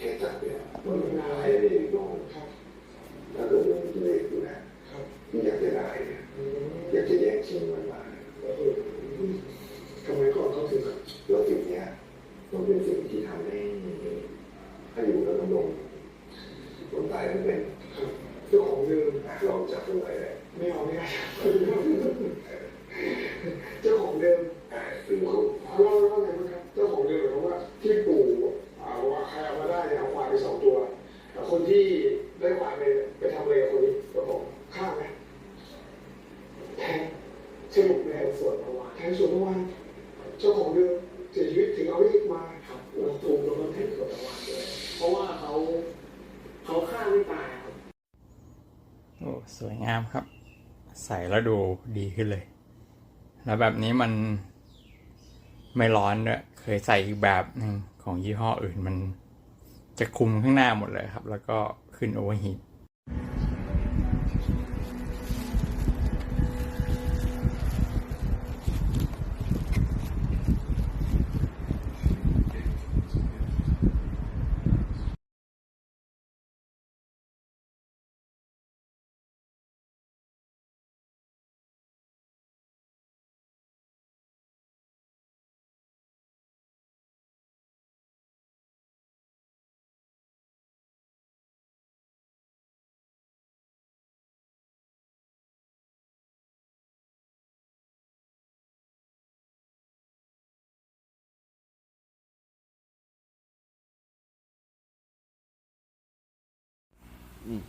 แค่จับเนี่ยมันหายได้น้องครับถ้าเกิดมันกิเลสอยู่นะครับที่อยากจะได้เนี่ยอยากจะแย่งชิงมันมาทำไมก่อนเขาถึงแล้วสิ่งเนี้ยมันเป็นสิ่งที่ทำให้ให้อยู่กับลงคนตายมันเป็นเจ้าของเดิมลองจับดูไว้เลยไม่เอาไม่ได้เจ้าของเดิม ซึ่งเขา ว่าว่าไงบ้างครับเจ้าของเดิมหมายความว่าที่ปู่อ่าว่าใครเอามาได้เนี่ยเอาควายไปสองตัวแต่คนที่ได้ควายไปเนี่ยไปทำอะไรกับคนนี้ก็บอกฆ่าไหมแทง สรุปแทงส่วนเมื่อวานแทงส่วนเมื่อวานเจ้าของเดิมเสียชีวิตถึงเอามีดมาครับเราตูมแล้วก็แทงส่วนเมื่อวานเลยเพราะว่าเขาเขาฆ่าไม่ตายครับโอ้สวยงามครับ ใส่แล้วดูดีขึ้นเลย แล้วแบบนี้มันไม่ร้อนด้วยเคยใส่อีกแบบหนึ่งของยี่ห้ออื่นมันจะคุมข้างหน้าหมดเลยครับ แล้วก็ขึ้นโอเวอร์ฮีท อืม